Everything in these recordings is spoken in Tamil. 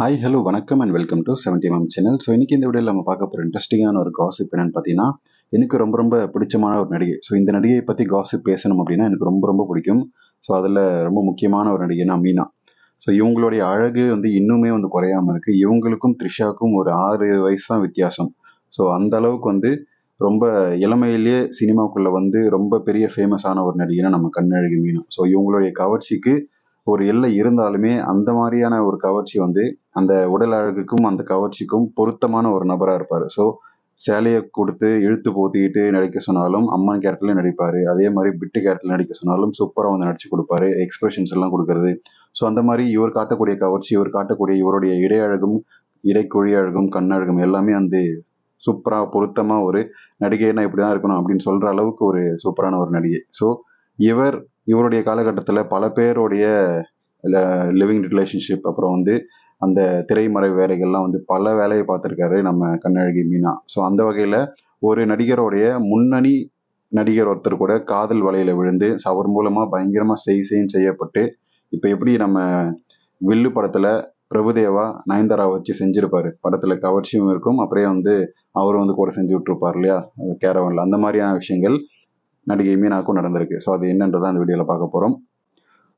ஹாய் ஹலோ வணக்கம் and welcome to seventy ma'am channel so இன்றைக்கி இந்த வீடியோவில் நம்ம பார்க்க போகிற இன்ட்ரெஸ்டிங்கான ஒரு காசிப் என்னன்னு பார்த்தீங்கன்னா எனக்கு ரொம்ப ரொம்ப பிடிச்சமான ஒரு நடிகை. ஸோ இந்த நடிகையை பற்றி காசிப் பேசணும் அப்படின்னா எனக்கு ரொம்ப ரொம்ப பிடிக்கும். ஸோ அதில் ரொம்ப முக்கியமான ஒரு நடிகைனா மீனா. ஸோ இவங்களுடைய அழகு வந்து இன்னுமே வந்து குறையாம இருக்குது இவங்களுக்கும் த்ரிஷாவுக்கும் ஒரு ஆறு வயசு தான் வித்தியாசம். ஸோ அந்த அளவுக்கு வந்து ரொம்ப இளமையிலேயே சினிமாக்குள்ளே வந்து ரொம்ப பெரிய ஃபேமஸான ஒரு நடிகைனா நம்ம கண்ணழகி மீனா. ஸோ இவங்களுடைய கவர்ச்சிக்கு ஒரு எல்லை இருந்தாலுமே அந்த மாதிரியான ஒரு கவர்ச்சி வந்து அந்த உடல் அழகுக்கும் அந்த கவர்ச்சிக்கும் பொருத்தமான ஒரு நபராக இருப்பார். ஸோ சேலையை கொடுத்து இழுத்து போத்திக்கிட்டு நடிக்க சொன்னாலும் அம்மன் கேரக்டர்லையும் நடிப்பார். அதே மாதிரி பிட்டு கேரக்டர் நடிக்க சொன்னாலும் சூப்பராக வந்து நடிச்சு கொடுப்பாரு. எக்ஸ்பிரஷன்ஸ் எல்லாம் கொடுக்கறது. ஸோ அந்த மாதிரி இவர் காட்டக்கூடிய கவர்ச்சி இவர் காட்டக்கூடிய இவருடைய இடையழகும் இடைக்குழி அழகும் கண்ணழகும் எல்லாமே வந்து சூப்பராக பொருத்தமாக ஒரு நடிகைனா இப்படி தான் இருக்கணும் அப்படின்னு சொல்கிற அளவுக்கு ஒரு சூப்பரான ஒரு நடிகை. ஸோ இவர் இவருடைய காலகட்டத்தில் பல பேருடைய லிவிங் ரிலேஷன்ஷிப் அப்புறம் வந்து அந்த திரைமறை வேலைகள்லாம் வந்து பல வேலையை பார்த்துருக்காரு நம்ம கண்ணழகி மீனா. ஸோ அந்த வகையில் ஒரு நடிகருடைய முன்னணி நடிகர் ஒருத்தர் கூட காதல் வலையில் விழுந்து அவர் மூலமாக பயங்கரமாக செய் செய்யும் செய்யப்பட்டு இப்போ எப்படி நம்ம வில்லு படத்தில் பிரபுதேவா நயன்தாரா வச்சு செஞ்சுருப்பார். படத்தில் கவர்ச்சியும் இருக்கும் அப்புறம் வந்து அவரும் வந்து கூட செஞ்சு விட்டுருப்பார் இல்லையா? கேரவன்ல. அந்த மாதிரியான விஷயங்கள் நடிகை மீனாக்கும் நடந்திருக்கு. ஸோ அது என்னன்றதை அந்த வீடியோவில் பார்க்க போகிறோம்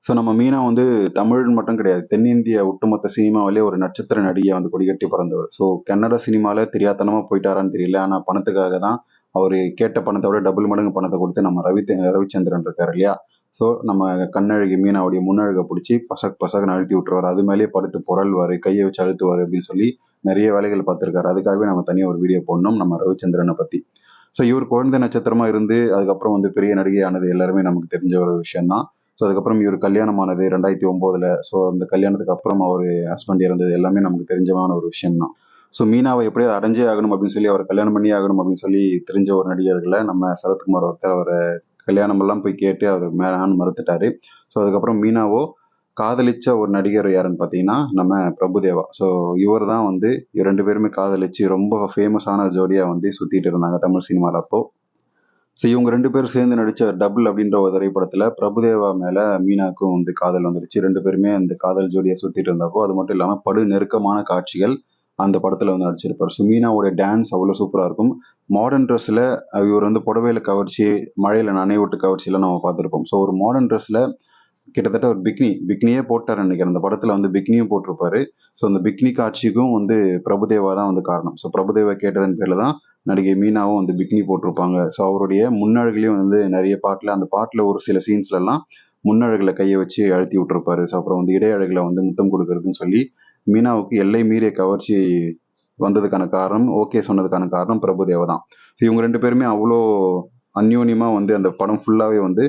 ஸோ நம்ம மீனா வந்து தமிழ் மட்டும் கிடையாது. தென்னிந்திய ஒட்டுமொத்த சினிமாவிலே ஒரு நட்சத்திர நடிகை வந்து கொடிகட்டி பிறந்தவர். ஸோ கன்னட சினிமாவில் தெரியாதனமாக போயிட்டாரான்னு தெரியல. ஆனால் பணத்துக்காக தான் அவர் கேட்ட பணத்தை விட டபுள் மடங்கு பணத்தை கொடுத்து நம்ம ரவி ரவிச்சந்திரன் இருக்கார் இல்லையா? ஸோ நம்ம கண்ணழகி மீனாவுடைய முன்னழகை பிடிச்சி பசக் பசக அழுத்தி விட்டுருவார். அது மேலேயே படுத்து புரள்வார் கையை வச்சு அழுத்துவார் அப்படின்னு சொல்லி நிறைய வேலைகள் பார்த்துருக்காரு. அதுக்காகவே நம்ம தனியாக ஒரு வீடியோ போடணும். நம்ம ரவிச்சந்திரனை பற்றி ஸோ இவர் குழந்தை நட்சத்திரமா இருந்து அதுக்கப்புறம் வந்து பெரிய நடிகை ஆனது எல்லாருமே நமக்கு தெரிஞ்ச ஒரு விஷயம் தான் ஸோ அதுக்கப்புறம் இவர் கல்யாணம் ஆனது ரெண்டாயிரத்தி ஒம்போதுல. ஸோ அந்த கல்யாணத்துக்கு அப்புறம் அவர் ஹஸ்பண்ட் இறந்தது எல்லாமே நமக்கு தெரிஞ்சமான ஒரு விஷயம் தான் ஸோ மீனாவை எப்படியாவது அடைஞ்சே ஆகணும் அப்படின்னு சொல்லி அவர் கல்யாணம் பண்ணி ஆகணும் அப்படின்னு சொல்லி தெரிஞ்ச ஒரு நடிகர்களை நம்ம சரத்குமார் ஒருத்தர் அவரை கல்யாணம் எல்லாம் போய் கேட்டு அவர் மேலான்னு மறுத்துட்டாரு. ஸோ அதுக்கப்புறம் மீனாவோ காதலிச்ச ஒரு நடிகர் யாருன்னு பார்த்தீங்கன்னா நம்ம பிரபுதேவா. ஸோ இவர் தான் வந்து ரெண்டு பேருமே காதலிச்சு ரொம்ப ஃபேமஸான ஜோடியாக வந்து சுற்றிட்டு இருந்தாங்க தமிழ் சினிமாவில் அப்போது ஸோ இவங்க ரெண்டு பேரும் சேர்ந்து நடித்த டபுள் அப்படின்ற ஒரு திரைப்படத்தில் பிரபுதேவா மேலே மீனாக்கும் வந்து காதல் வந்துடுச்சு ரெண்டு பேருமே அந்த காதல் ஜோடியை சுற்றிட்டு இருந்தப்போ அது மட்டும் இல்லாமல் படு நெருக்கமான காட்சிகள் அந்த படத்தில் வந்து நடிச்சிருப்பார். ஸோ மீனாவுடைய டான்ஸ் அவ்வளோ சூப்பராக இருக்கும். மாடர்ன் ட்ரெஸ்ஸில் இவர் வந்து புடவையில் கவர்ச்சி மழையில் நனைவிட்டு கவர்ச்சியெல்லாம் நம்ம பார்த்துருப்போம். ஸோ ஒரு மாடர்ன் ட்ரெஸ்ஸில் கிட்டத்தட்ட ஒரு பிக்னி பிக்னியே போட்டார் நினைக்கிறேன். அந்த படத்தில் வந்து பிக்னியும் போட்டிருப்பாரு. ஸோ அந்த பிக்னி காட்சிக்கும் வந்து பிரபுதேவா தான் வந்து காரணம். ஸோ பிரபுதேவா கேட்டதன் பேரில் தான் நடிகை மீனாவும் வந்து பிக்னி போட்டிருப்பாங்க. ஸோ அவருடைய முன்னழகுலையும் வந்து நிறைய பாட்டில் அந்த பாட்டில் ஒரு சில சீன்ஸ்லலாம் முன்னழகில் கையை வச்சு அழுத்தி விட்டுருப்பாரு. ஸோ அப்புறம் வந்து இடையழகில் வந்து முத்தம் கொடுக்கறதுன்னு சொல்லி மீனாவுக்கு எல்லை மீறிய கவர்ச்சி வந்ததுக்கான காரணம் ஓகே சொன்னதுக்கான காரணம் பிரபுதேவா தான். ஸோ இவங்க ரெண்டு பேருமே அவ்வளோ அந்யோன்யமாக வந்து அந்த படம் ஃபுல்லாகவே வந்து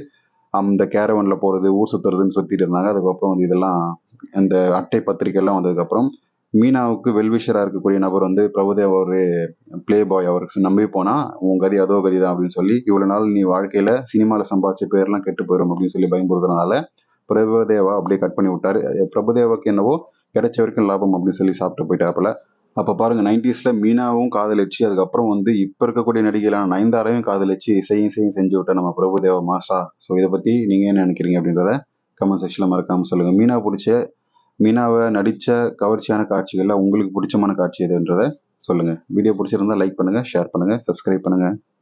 அந்த கேரவனில் போகிறது ஊர் சுற்றுறதுன்னு சுற்றிட்டு இருந்தாங்க. அதுக்கப்புறம் வந்து இதெல்லாம் அந்த அட்டை பத்திரிக்கைலாம் வந்ததுக்கப்புறம் மீனாவுக்கு வெல்விஷராக இருக்கக்கூடிய நபர் வந்து பிரபுதேவ ஒரு பிளே பாய் அவருக்கு நம்பி போனால் உன் கதி அதோ கதி தான் அப்படின்னு சொல்லி இவ்வளோ நாள் நீ வாழ்க்கையில் சினிமாவில் சம்பாதிச்ச பேர்லாம் கெட்டு போயிடும் அப்படின்னு சொல்லி பயன்படுத்துறதுனால பிரபுதேவா அப்படியே கட் பண்ணி விட்டார். பிரபுதேவாக்கு என்னவோ கிடைச்ச வரைக்கும் லாபம் அப்படின்னு சொல்லி சாப்பிட்டு போயிட்டாப்புல. அப்போ பாருங்க நைன்டிஸில் மீனாவும் காதலிச்சு அதுக்கப்புறம் வந்து இப்போ இருக்கக்கூடிய நடிகைகளான நயன்தாரையும் காதலிச்சு இசையும் இசையும் செஞ்சு விட்ட நம்ம பிரபுதேவ மாஷா ஸோ இதை பற்றி நீங்கள் என்ன நினைக்கிறீங்க அப்படின்றத கமெண்ட் செக்ஷனில் மறக்காமல் சொல்லுங்கள் மீனா பிடிச்ச மீனாவை நடித்த கவர்ச்சியான காட்சிகளில் உங்களுக்கு பிடிச்சமான காட்சி எதுன்றதை சொல்லுங்கள் வீடியோ பிடிச்சிருந்தா லைக் பண்ணுங்கள் ஷேர் பண்ணுங்கள் சப்ஸ்கிரைப் பண்ணுங்கள்